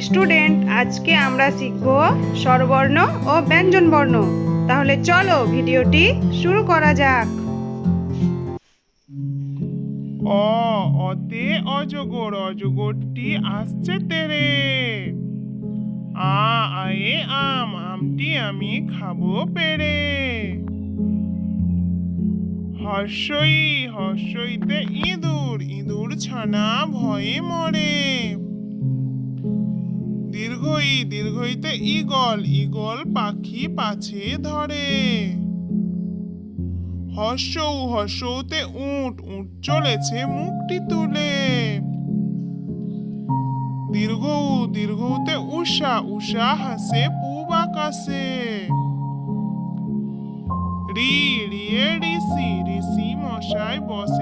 Student, আজকে আমরা শিখব স্বরবর্ণ ও ব্যঞ্জনবর্ণ। তাহলে চলো ভিডিওটি শুরু করা যাক। অ, অতে অজগর, অজগরটি আসছে তেরে। আ, আয়ে আম, আমটি আমি খাব পেরে। হর্ষই, হর্ষইতে ইঁদুর ইঁদুর ছানা ভয়ে মরে। দীর্ঘই, দীর্ঘইতে ঈগল ঈগল পাখি পাছে ধরে। হর্ষৌ, হর্ষৌতে উট উট চলেছে মুখটি তুলে। দীর্ঘ, দীর্ঘতে উষা উষা হাসে পূব আকাশে। রি, রিয়ে ঋষি ঋষি মশাই বসেন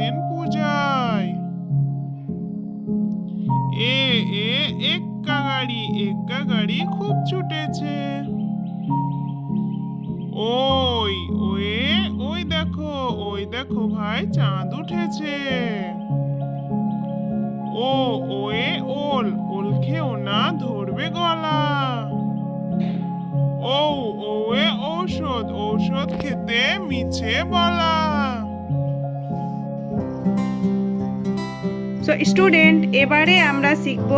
গাড়ি এক্কা গাড়ি খুব ছুটেছে। ওই, ওয়ে, ওই দেখো ওই দেখো ভাই, চাঁদ উঠেছে। ও, ওয়ে, ওল ওল খেও না, ধরবে গলা। ও, ওয়ে, ঔষধ ঔষধ খেতে মিছে বলা। সো স্টুডেন্ট এবারে আমরা শিখব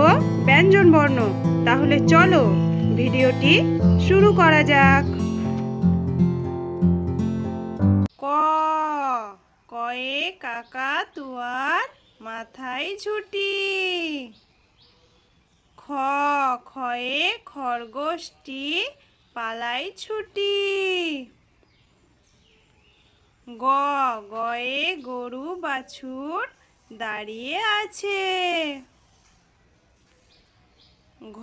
ব্যঞ্জনবর্ণ তাহলে চলো, ভিডিওটি শুরু করা যাক। ক, কয়ে কাকা তুয়ার মাথায় ছুটি খ খয়ে খরগোশটি পালাই ছুটি। গ, গয়ে গরু বাছুর দাঁড়িয়ে আছে। ঘ,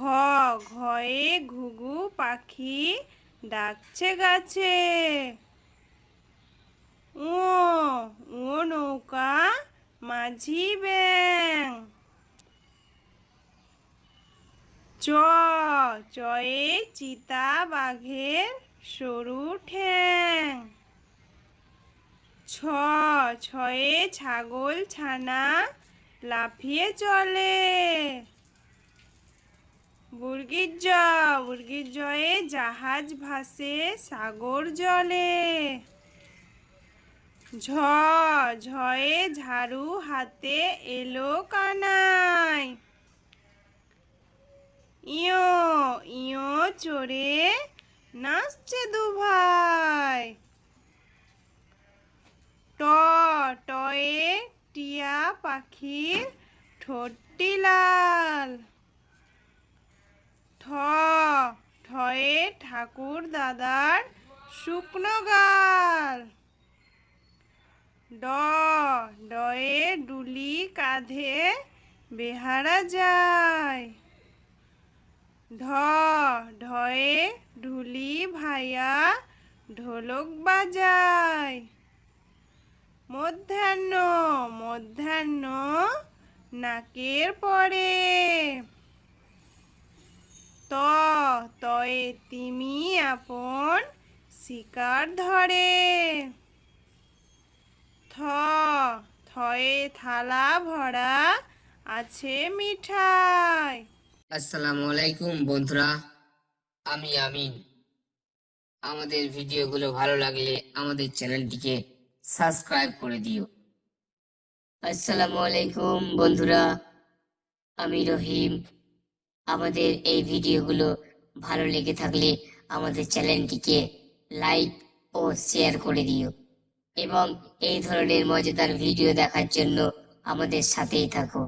ঘয়ে ঘুঘু পাখি ডাকছে গাছে। ও ও নৌকা মাঝি ব্যাং চ, চয়ে চিতা বাঘের সরু ঠ্যাং। ছ ছয়ে ছাগল ছানা লাফিয়ে চলে। বুর্গির জ, বুর্গির জয়ে জাহাজ ভাসে সাগর জলে। ঝ, ঝয়ে ঝাড়ু হাতে এলো কানাই। ইয়ো ইয়ো চড়ে নাচছে দুভাই। পাখির ঠোঁটটি লাল ঠ, ঠয়ে ঠাকুর দাদার শুকনো গাল। ড, ডয়ে ডুলি কাঁধে বেহারা যায়। ঢ, ঢয়ে ঢুলি ভাইয়া ঢোলক বাজায়। মধ্যাহ্ন মধ্যাহ্ন নাকের পরে। ত, তয়ে তিমি আপন শিকার ধরে। থ, থয়ে থালা ভরা আছে মিঠাই। আসসালামু আলাইকুম বন্ধুরা, আমি আমিন। আমাদের ভিডিওগুলো ভালো লাগলে আমাদের চ্যানেলটিকে সাবস্ক্রাইব করে দিও। আসসালামু আলাইকুম বন্ধুরা। আমি রহিম। আমাদের এই ভিডিওগুলো ভালো লেগে থাকলে আমাদের চ্যানেলটিকে লাইক ও শেয়ার করে দিও এবং এই ধরনের মজাদার ভিডিও দেখার জন্য আমাদের সাথেই থাকো।